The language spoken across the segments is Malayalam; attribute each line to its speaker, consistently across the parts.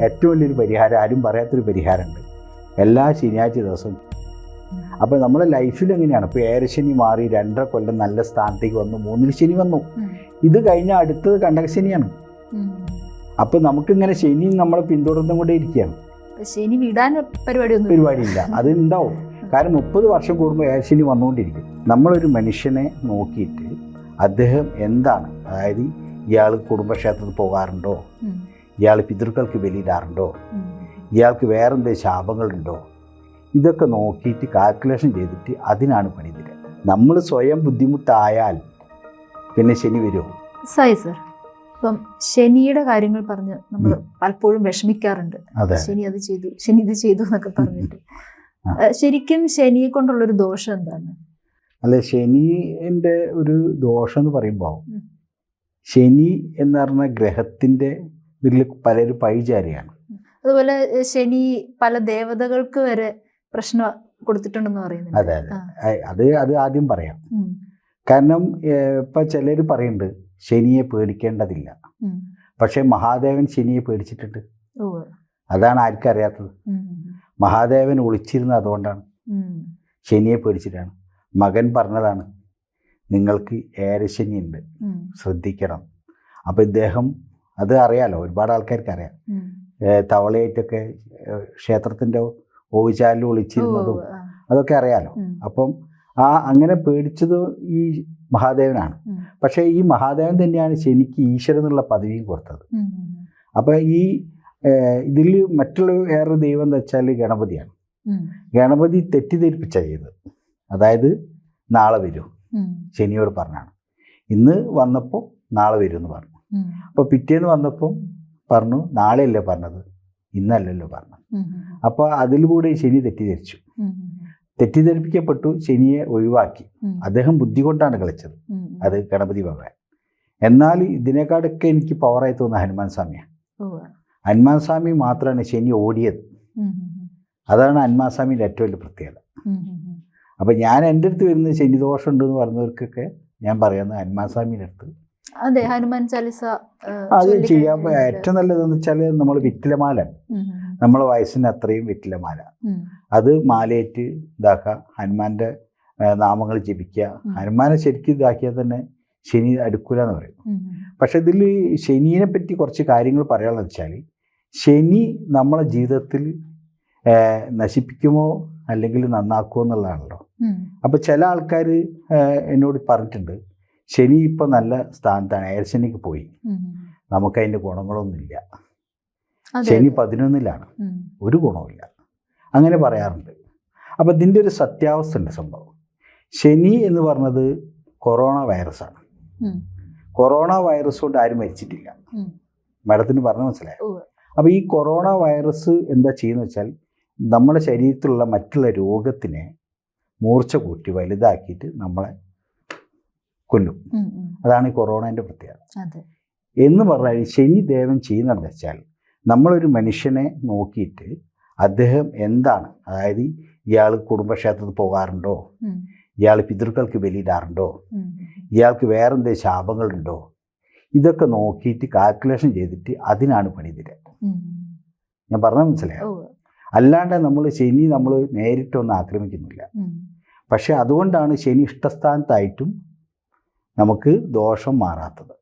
Speaker 1: ഏറ്റവും വലിയൊരു പരിഹാരം ആരും പറയാത്തൊരു പരിഹാരമുണ്ട്. എല്ലാ ശനിയാഴ്ച ദിവസവും. അപ്പോൾ നമ്മുടെ ലൈഫിൽ എങ്ങനെയാണ്? ഇപ്പോൾ ഏരശനി മാറി രണ്ടര കൊല്ലം നല്ല സ്ഥാനത്തേക്ക് വന്നു മൂന്നിൽ ശനി വന്നു. ഇത് കഴിഞ്ഞാൽ അടുത്തത് കണ്ടകശനിയാണ്
Speaker 2: ശനിയാണ്.
Speaker 1: അപ്പോൾ നമുക്കിങ്ങനെ ശനി നമ്മളെ പിന്തുടർന്നും കൊണ്ടേ ഇരിക്കുകയാണ്.
Speaker 2: ശനി വിടാൻ പരിപാടിയൊന്നും
Speaker 1: പരിപാടിയില്ല. അത് ഉണ്ടാവും കാരണം മുപ്പത് വർഷം കൂടുമ്പോൾ ഏശനി വന്നുകൊണ്ടിരിക്കും. നമ്മളൊരു മനുഷ്യനെ നോക്കിയിട്ട് അദ്ദേഹം എന്താണ്? അതായത് ഇയാൾ കുടുംബക്ഷേത്രത്തിൽ പോകാറുണ്ടോ. ഇയാൾ പിതൃക്കൾക്ക് ബലിയിടാറുണ്ടോ. ഇയാൾക്ക് വേറെന്തേ ശാപങ്ങളുണ്ടോ? ഇതൊക്കെ നോക്കിയിട്ട് കാൽക്കുലേഷൻ ചെയ്തിട്ട് അതിനാണ് പണി തരിക. നമ്മൾ സ്വയം ബുദ്ധിമുട്ടായാൽ പിന്നെ ശനി വരുമോ
Speaker 2: സായി സർ ഇപ്പം ശനിയുടെ കാര്യങ്ങൾ പറഞ്ഞ് നമ്മൾ. പലപ്പോഴും വിഷമിക്കാറുണ്ട്. ശനി അത് ചെയ്തു ശനി ഇത് ചെയ്തു എന്നൊക്കെ പറഞ്ഞിട്ട്. ശരിക്കും ശനിയെ കൊണ്ടുള്ളൊരു ദോഷം എന്താണ്?
Speaker 1: അല്ല ശനിന്റെ ഒരു ദോഷം എന്ന് പറയുമ്പോൾ. ശനി എന്ന് പറഞ്ഞ ഗ്രഹത്തിന്റെ ഇതിൽ പലരും പൈചാരിയാണ്.
Speaker 2: അതുപോലെ ശനി പല ദേവതകൾക്ക് വരെ പ്രശ്നം കൊടുത്തിട്ടുണ്ടെന്ന് പറയുന്നുണ്ട്.
Speaker 1: അതെ അതെ. അത് അത് ആദ്യം പറയാം. കാരണം ഇപ്പം ചിലർ പറയുന്നുണ്ട് ശനിയെ പേടിക്കേണ്ടതില്ല. പക്ഷേ മഹാദേവൻ ശനിയെ പേടിച്ചിട്ടുണ്ട്. അതാണ് ആർക്കും അറിയാത്തത്. മഹാദേവൻ ഒളിച്ചിരുന്നത് അതുകൊണ്ടാണ്. ശനിയെ പേടിച്ചിട്ടാണ്. മകൻ പറഞ്ഞതാണ് നിങ്ങൾക്ക് ഏരശനിയുണ്ട്
Speaker 2: ഉണ്ട്
Speaker 1: ശ്രദ്ധിക്കണം. അപ്പോൾ ഇദ്ദേഹം അത് അറിയാലോ ഒരുപാട് ആൾക്കാർക്ക് അറിയാം തവളയായിട്ടൊക്കെ ക്ഷേത്രത്തിന്റെ ഓവിചാലിൽ ഒളിച്ചിരുന്നതും അതൊക്കെ അറിയാലോ. അപ്പം ആ അങ്ങനെ പേടിച്ചത് ഈ മഹാദേവനാണ്. പക്ഷേ ഈ മഹാദേവൻ തന്നെയാണ് ശനിക്ക് ഈശ്വരൻ എന്നുള്ള പദവിയും കൊടുത്തത്. അപ്പോൾ ഈ ഇതിൽ മറ്റുള്ള വേറൊരു ദൈവം എന്ന് വെച്ചാൽ ഗണപതിയാണ്. ഗണപതി തെറ്റിദ്ധരിപ്പിച്ച ചെയ്തത് അതായത് നാളെ വരും. ശനിയോട് പറഞ്ഞാണ് ഇന്ന് വന്നപ്പോൾ നാളെ വരും എന്ന് പറഞ്ഞു. അപ്പോൾ പിറ്റേന്ന് വന്നപ്പോൾ പറഞ്ഞു നാളെയല്ലേ പറഞ്ഞത്? ഇന്നല്ലല്ലോ പറഞ്ഞത്.
Speaker 2: അപ്പൊ
Speaker 1: അപ്പോൾ അതിലൂടെ ശനി തെറ്റിദ്ധരിച്ചു. തെറ്റിദ്ധരിപ്പിക്കപ്പെട്ടു ശനിയെ ഒഴിവാക്കി. അദ്ദേഹം ബുദ്ധി കൊണ്ടാണ് കളിച്ചത്. അത് ഗണപതി ഭഗവാൻ. എന്നാൽ ഇതിനേക്കാളൊക്കെ എനിക്ക് പവറായി തോന്നുന്ന ഹനുമാൻ സ്വാമിയാണ് ഹനുമാൻ സ്വാമി മാത്രമാണ് ശനി ഓടിയത്. അതാണ് ഹനുമാൻ സ്വാമിയുടെ ഏറ്റവും വലിയ പ്രത്യേകത. അപ്പം ഞാൻ എന്റെ അടുത്ത് വരുന്ന ശനിദോഷം ഉണ്ടെന്ന് പറഞ്ഞവർക്കൊക്കെ ഞാൻ പറയുന്നത് ഹനുമാൻ സ്വാമിയുടെ അടുത്ത്
Speaker 2: അതെ ഹനുമാൻ ചാലിസ
Speaker 1: അത് ചെയ്യാൻ ഏറ്റവും നല്ലതെന്ന് വെച്ചാൽ നമ്മൾ വിറ്റിലമാല. നമ്മളെ വയസ്സിന് അത്രയും വിറ്റിലമാല. അത് മാലയേറ്റ് ഇതാക്കുക ഹനുമാന്റെ നാമങ്ങൾ ജപിക്കുക. ഹനുമാനെ ശരിക്കും ഇതാക്കിയാൽ തന്നെ ശനി അടുക്കൂല എന്ന് പറയും പക്ഷെ ഇതിൽ ശനിയെ പറ്റി കുറച്ച് കാര്യങ്ങൾ പറയാനുള്ളത് വെച്ചാൽ ശനി നമ്മളെ ജീവിതത്തിൽ നശിപ്പിക്കുമോ അല്ലെങ്കിൽ നന്നാക്കുമോ എന്നുള്ളതാണല്ലോ.
Speaker 2: അപ്പൊ
Speaker 1: അപ്പോൾ ചില ആൾക്കാർ എന്നോട് പറഞ്ഞിട്ടുണ്ട് ശനി ഇപ്പം നല്ല സ്ഥാനത്താണ്. എയർ ശനിക്ക് പോയി.
Speaker 2: നമുക്ക്
Speaker 1: നമുക്കതിന്റെ ഗുണങ്ങളൊന്നുമില്ല. ശനി. പതിനൊന്നിലാണ്. ഒരു ഗുണവുമില്ല. അങ്ങനെ പറയാറുണ്ട്. അപ്പോൾ ഇതിന്റെ ഒരു സത്യാവസ്ഥ ഉണ്ട് സംഭവം. ശനി എന്ന് പറഞ്ഞത് കൊറോണ വൈറസാണ്. കൊറോണ വൈറസ് കൊണ്ട് ആരും മരിച്ചിട്ടില്ല. മാഡത്തിന് പറഞ്ഞു മനസ്സിലായോ? അപ്പോൾ ഈ കൊറോണ വൈറസ് എന്താ ചെയ്യുന്നത് വെച്ചാൽ നമ്മുടെ ശരീരത്തിലുള്ള മറ്റുള്ള രോഗത്തിനെ മൂർച്ച കൂട്ടി വലുതാക്കിയിട്ട് നമ്മളെ കൊല്ലും. അതാണ് ഈ കൊറോണേന്റെ പ്രത്യേകത. എന്ന് പറഞ്ഞാൽ ശനി ദേവൻ ചെയ്യുന്നതെന്ന് വെച്ചാൽ നമ്മളൊരു മനുഷ്യനെ നോക്കിയിട്ട് അദ്ദേഹം എന്താണ് അതായത് ഇയാൾ കുടുംബക്ഷേത്രത്തിൽ പോകാറുണ്ടോ. ഇയാൾ പിതൃക്കൾക്ക് ബലിയിടാറുണ്ടോ?
Speaker 2: ഇയാൾക്ക്
Speaker 1: ഇയാൾക്ക് വേറെന്തെങ്കിലും ശാപങ്ങളുണ്ടോ? ഇതൊക്കെ നോക്കിയിട്ട് കാൽക്കുലേഷൻ ചെയ്തിട്ട് അതിനാണ് പണി തരിക. ഞാൻ പറഞ്ഞത് മനസ്സിലായോ? അല്ലാണ്ട് നമ്മൾ ശനി നമ്മൾ നേരിട്ടൊന്നും ആക്രമിക്കുന്നില്ല. പക്ഷെ അതുകൊണ്ടാണ് ശനി ഇഷ്ടസ്ഥാനത്തായിട്ടും നമുക്ക് ദോഷം മാറാത്തത്.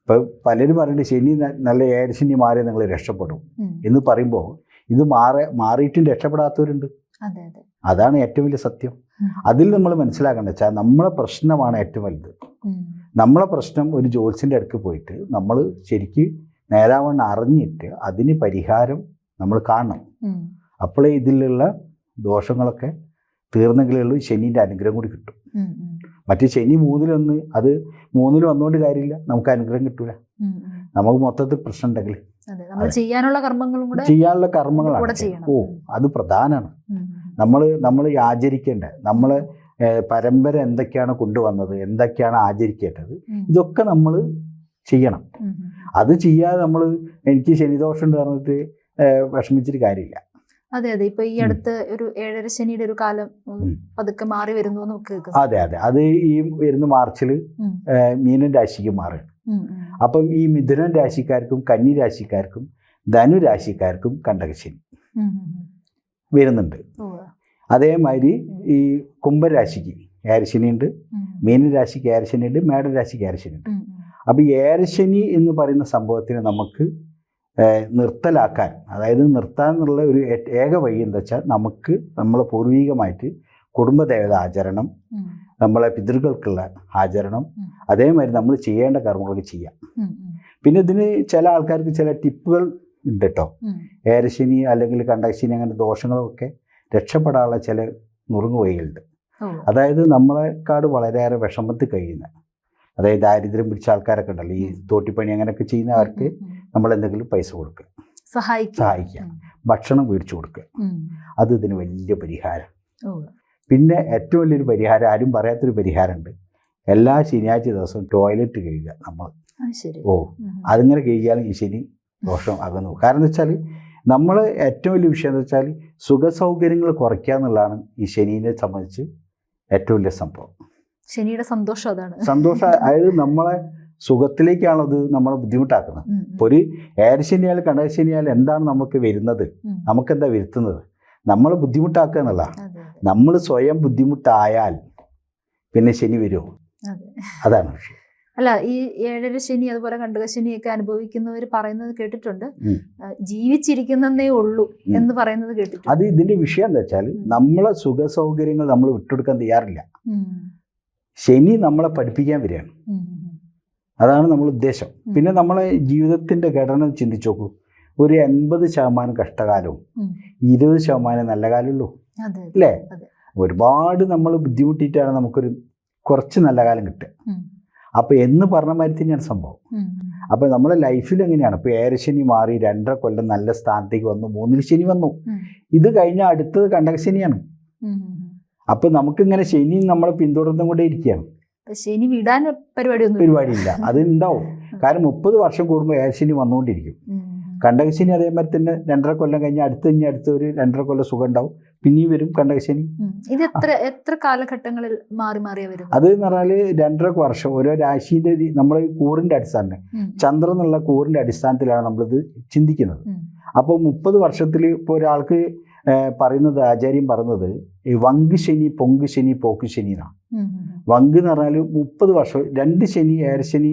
Speaker 1: ഇപ്പോൾ പലരും പറയുന്നത് ശനി നല്ല ഏഴശനി മാറി നിങ്ങൾ രക്ഷപ്പെടും. എന്ന് പറയുമ്പോൾ ഇത് മാറി മാറിയിട്ടും രക്ഷപ്പെടാത്തവരുണ്ട്.
Speaker 2: അതെ അതെ.
Speaker 1: അതാണ് ഏറ്റവും വലിയ സത്യം. അതിൽ നമ്മൾ മനസ്സിലാക്കേണ്ട വെച്ചാൽ നമ്മളെ പ്രശ്നമാണ് ഏറ്റവും വലുത്. നമ്മളെ പ്രശ്നം ഒരു ജോത്സ്യന്റെ അടുക്ക് പോയിട്ട് നമ്മൾ ശരിക്ക് നേരാവണ്ണം അറിഞ്ഞിട്ട് അതിന് പരിഹാരം നമ്മൾ കാണണം. അപ്പോഴേ ഇതിലുള്ള ദോഷങ്ങളൊക്കെ തീർന്നെങ്കിലേ ഉള്ളൂ ശനീന്റെ അനുഗ്രഹം കൂടി കിട്ടും. മറ്റേ ശനി മൂന്നിലൊന്ന് അത് മൂന്നിൽ വന്നുകൊണ്ട് കാര്യമില്ല. നമുക്ക് അനുഗ്രഹം കിട്ടൂല. നമുക്ക് മൊത്തത്തിൽ പ്രശ്നം ഉണ്ടെങ്കിൽ
Speaker 2: ചെയ്യാനുള്ള കർമ്മങ്ങളും
Speaker 1: ചെയ്യാനുള്ള കർമ്മങ്ങളാണ്. ഓ അത് പ്രധാനമാണ് നമ്മൾ നമ്മൾ ആചരിക്കേണ്ട നമ്മൾ പരമ്പര എന്തൊക്കെയാണ് കൊണ്ടുവന്നത് എന്തൊക്കെയാണ് ആചരിക്കേണ്ടത് ഇതൊക്കെ നമ്മൾ ചെയ്യണം. അത് ചെയ്യാതെ നമ്മൾ എനിക്ക് ശനിദോഷം ഉണ്ട് പറഞ്ഞിട്ട് വിഷമിച്ചിട്ട് കാര്യമില്ല.
Speaker 2: അതെ അതെ ഇപ്പൊ ഈ അടുത്ത് ഒരു ഏഴര ശനിയുടെ ഒരു കാലം. പതുക്കെ മാറി വരുന്നു നമുക്ക്
Speaker 1: അതെ അതെ അത് ഈ വരുന്ന മാർച്ചിൽ മീനൻ രാശിക്ക് മാറുകയാണ്. അപ്പം ഈ മിഥുനൻ രാശിക്കാർക്കും കന്നി രാശിക്കാർക്കും ധനുരാശിക്കാർക്കും കണ്ടകശനി
Speaker 2: ഉം, ഉം, ഉം.
Speaker 1: വരുന്നുണ്ട്. അതേമാതിരി ഈ കുംഭരാശിക്ക് ഏരശനി ഉണ്ട്
Speaker 2: ഉം,
Speaker 1: മീനരാശിക്ക് ഏരശനി ഉണ്ട് മേടരാശിക്ക് ഏരശനി ഉണ്ട്
Speaker 2: അപ്പൊ ഉം.
Speaker 1: അപ്പോൾ ഏരശനി എന്ന് പറയുന്ന സംഭവത്തിന് നമുക്ക് നിർത്തലാക്കാൻ. അതായത് നിർത്താൻ എന്നുള്ള ഒരു ഏക വഴി എന്താ വെച്ചാൽ നമുക്ക് നമ്മളെ പൂർവികമായിട്ട് കുടുംബദേവത ആചരണം നമ്മളെ പിതൃകൾക്കുള്ള ആചരണം. അതേമാതിരി നമ്മൾ ചെയ്യേണ്ട കർമ്മങ്ങളൊക്കെ ചെയ്യാം. പിന്നെ ഇതിന് ചില ആൾക്കാർക്ക് ചില ടിപ്പുകൾ ഉണ്ട് കേട്ടോ. ഏരശനി അല്ലെങ്കിൽ കണ്ടശനി അങ്ങനെ ദോഷങ്ങളൊക്കെ രക്ഷപ്പെടാനുള്ള ചില നുറുങ്ങു വഴികളുണ്ട് അതായത് നമ്മളെക്കാട് വളരെയേറെ വിഷമത്തിൽ കഴിയുന്ന അതായത് ദാരിദ്ര്യം പിടിച്ച ആൾക്കാരൊക്കെ ഉണ്ടല്ലോ ഈ തോട്ടിപ്പണി അങ്ങനെയൊക്കെ ചെയ്യുന്നവർക്ക്. നമ്മൾ എന്തെങ്കിലും പൈസ കൊടുക്കുക. സഹായിക്കുക.
Speaker 2: സഹായിക്കുക.
Speaker 1: ഭക്ഷണം മേടിച്ചു കൊടുക്കുക. അത് ഇതിന് വലിയ പരിഹാരം. പിന്നെ ഏറ്റവും വലിയൊരു പരിഹാരം ആരും പറയാത്തൊരു പരിഹാരമുണ്ട്. എല്ലാ ശനിയാഴ്ച ദിവസവും ടോയ്ലറ്റ് കഴുകുക നമ്മൾ. ഓ അതിങ്ങനെ കഴുകിയാൽ ഈ ശനി ദോഷം അകന്നു കാരണം എന്താ വെച്ചാൽ നമ്മൾ ഏറ്റവും വലിയ വിഷയം എന്താ വെച്ചാൽ സുഖസൗകര്യങ്ങൾ കുറയ്ക്കുക എന്നുള്ളതാണ് ഈ ശനീനെ സംബന്ധിച്ച് ഏറ്റവും വലിയ സംഭവം.
Speaker 2: ശനിയുടെ സന്തോഷം അതാണ്.
Speaker 1: സന്തോഷം അതായത് നമ്മളെ സുഖത്തിലേക്കാണ് അത് നമ്മളെ ബുദ്ധിമുട്ടാക്കുന്നത്. ഇപ്പോൾ ഒരു ഏരശനിയാൽ കടശനിയാൽ എന്താണ് നമുക്ക് വരുന്നത്? നമുക്കെന്താ വരുത്തുന്നത്? നമ്മൾ ബുദ്ധിമുട്ടാക്കുക എന്നുള്ളതാണ്. നമ്മൾ സ്വയം ബുദ്ധിമുട്ടായാൽ പിന്നെ ശനി വരുമോ
Speaker 2: അതെ.
Speaker 1: അതാണ് വിഷയം.
Speaker 2: അല്ല ഈ ഏഴര ശനി അതുപോലെ കണ്ടക ശനിയൊക്കെ അനുഭവിക്കുന്നവർ പറയുന്നത് കേട്ടിട്ടുണ്ട്. ജീവിച്ചിരിക്കുന്നേ ഉള്ളൂ എന്ന് പറയുന്നത് കേട്ടിട്ടുണ്ട്.
Speaker 1: അത് ഇതിന്റെ വിഷയം എന്താ വെച്ചാൽ നമ്മളെ സുഖ സൗകര്യങ്ങൾ നമ്മൾ വിട്ടുകൊടുക്കാൻ തയ്യാറില്ല. ശനി നമ്മളെ പഠിപ്പിക്കാൻ വരികയാണ്. അതാണ് നമ്മൾ ഉദ്ദേശം പിന്നെ നമ്മളെ ജീവിതത്തിന്റെ ഘടന ചിന്തിച്ചു നോക്കൂ. ഒരു എൺപത് ശതമാനം കഷ്ടകാലവും. ഇരുപത് ശതമാനം നല്ല കാലമുള്ളൂ. അല്ലേ ഒരുപാട് നമ്മൾ ബുദ്ധിമുട്ടിയിട്ടാണ് നമുക്കൊരു കുറച്ച് നല്ല കാലം കിട്ടുക.
Speaker 2: അപ്പൊ
Speaker 1: അപ്പോൾ എന്ന് പറഞ്ഞ മാതിരി തന്നെയാണ് സംഭവം. അപ്പോൾ നമ്മുടെ ലൈഫിൽ എങ്ങനെയാണ്? ഇപ്പോൾ ഏരശനി മാറി രണ്ടര കൊല്ലം നല്ല സ്ഥാനത്തേക്ക് വന്നു മൂന്നിൽ ശനി വന്നു. ഇത് കഴിഞ്ഞ അടുത്തത് കണ്ടകശനിയാണ്.
Speaker 2: ശനിയാണ് അപ്പൊ ഉം.
Speaker 1: അപ്പോൾ നമുക്കിങ്ങനെ ശനി നമ്മളെ പിന്തുടർന്നും കൊണ്ടേ ഇരിക്കുകയാണ്.
Speaker 2: അപ്പൊ ശനി വിടാൻ പരിപാടിയൊന്നും
Speaker 1: പരിപാടിയില്ല. അത് ഉണ്ടാവും കാരണം മുപ്പത് വർഷം കൂടുമ്പോൾ ഏരശനി വന്നുകൊണ്ടിരിക്കും കണ്ടകശനി അതേമാതിരി തന്നെ രണ്ടര കൊല്ലം കഴിഞ്ഞ് അടുത്ത് കഴിഞ്ഞ് അടുത്ത ഒരു രണ്ടര കൊല്ലം സുഖം ഉണ്ടാവും പിന്നെയും വരും കണ്ടകശനി.
Speaker 2: ഇത് എത്ര എത്ര കാലഘട്ടങ്ങളിൽ മാറി മാറിയ വരും
Speaker 1: അത് എന്ന് പറഞ്ഞാൽ രണ്ടര വർഷം. ഓരോ രാശിയുടെ നമ്മൾ കൂറിന്റെ അടിസ്ഥാനം ചന്ദ്രൻ എന്നുള്ള കൂറിന്റെ അടിസ്ഥാനത്തിലാണ് നമ്മളിത് ചിന്തിക്കുന്നത്.
Speaker 2: അപ്പൊ
Speaker 1: അപ്പോൾ മുപ്പത് വർഷത്തിൽ ഇപ്പോൾ ഒരാൾക്ക് പറയുന്നത് ആചാര്യം പറയുന്നത് ഈ വങ്ക് ശനി പൊങ്ക് ശനി പോക്ക് ശനി എന്നാണ്. വങ്ക് എന്ന് പറഞ്ഞാൽ മുപ്പത് വർഷം രണ്ട് ശനി ഏരശനി ശനി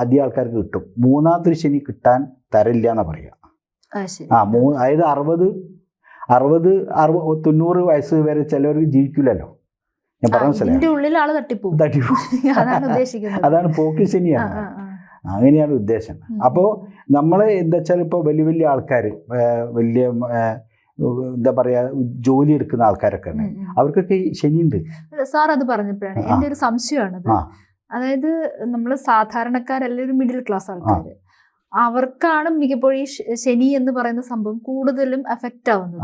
Speaker 1: ആദ്യ ആൾക്കാർക്ക് കിട്ടും. മൂന്നാമത്തൊരു ശനി കിട്ടാൻ തരില്ല എന്നാ പറയുക. ആ മൂ അതായത് അറുപത് അറുപത് അറുപത് തൊണ്ണൂറ് വയസ്സ് വരെ ചിലവർ ജീവിക്കില്ലല്ലോ. ഞാൻ പറഞ്ഞ തട്ടിപ്പോ
Speaker 2: അതാണ്
Speaker 1: പോക്ക് ശനിയാണ്. അങ്ങനെയാണ് ഉദ്ദേശം.
Speaker 2: അപ്പോ
Speaker 1: അപ്പോൾ നമ്മൾ എന്താ വെച്ചാൽ ഇപ്പോൾ വലിയ വലിയ ആൾക്കാർ വലിയ എന്താ പറയുക ജോലി എടുക്കുന്ന ആൾക്കാരൊക്കെ ഉണ്ട്. അവർക്കൊക്കെ ശനിയുണ്ട്.
Speaker 2: സാർ അത് പറഞ്ഞപ്പോഴാണ്. എന്റെ ഒരു സംശയമാണത്.
Speaker 1: ആ.
Speaker 2: അതായത് നമ്മൾ സാധാരണക്കാരല്ല ഒരു മിഡിൽ ക്ലാസ് ആൾക്കാർ അവർക്കാണ് മിക്കപ്പോഴും ഈ ശനി എന്ന് പറയുന്ന സംഭവം കൂടുതലും എഫക്റ്റ് ആവുന്നത്.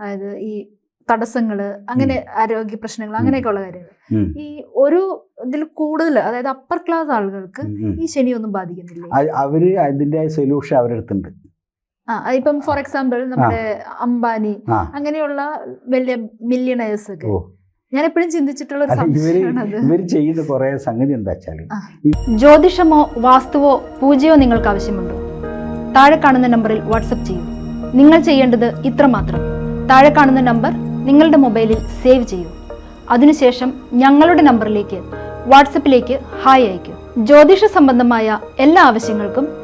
Speaker 2: അതായത് ഈ തടസ്സങ്ങൾ അങ്ങനെ ആരോഗ്യ പ്രശ്നങ്ങൾ അങ്ങനെയൊക്കെ ഉള്ള കാര്യങ്ങൾ ഈ ഒരു ഇതിൽ കൂടുതൽ അതായത് അപ്പർ ക്ലാസ് ആളുകൾക്ക്. ഈ ശനി ഒന്നും ബാധിക്കുന്നില്ല?
Speaker 1: അവർ അതിന്റെ സൊല്യൂഷൻ അവരെടുത്തുണ്ട്
Speaker 2: ഇപ്പം ഫോർ എക്സാമ്പിൾ നമ്മുടെ അംബാനി അങ്ങനെയുള്ള വലിയ മില്യണേഴ്സ് ഒക്കെ. ഞാൻ എപ്പോഴും ചിന്തിച്ചിട്ടുള്ള സംശയമാണത്.
Speaker 1: ചെയ്യുന്ന കുറെ സംഗതി എന്താ
Speaker 3: ജ്യോതിഷമോ വാസ്തുവോ പൂജയോ നിങ്ങൾക്ക് ആവശ്യമുണ്ടോ? താഴെ കാണുന്ന നമ്പറിൽ വാട്സപ്പ് ചെയ്യൂ. നിങ്ങൾ ചെയ്യേണ്ടത് ഇത്ര മാത്രം. താഴെ കാണുന്ന നമ്പർ നിങ്ങളുടെ മൊബൈലിൽ സേവ് ചെയ്യൂ. അതിനുശേഷം ഞങ്ങളുടെ നമ്പറിലേക്ക് വാട്സപ്പിലേക്ക് ഹായ് അയയ്ക്കൂ. ജ്യോതിഷ സംബന്ധമായ എല്ലാ ആവശ്യങ്ങൾക്കും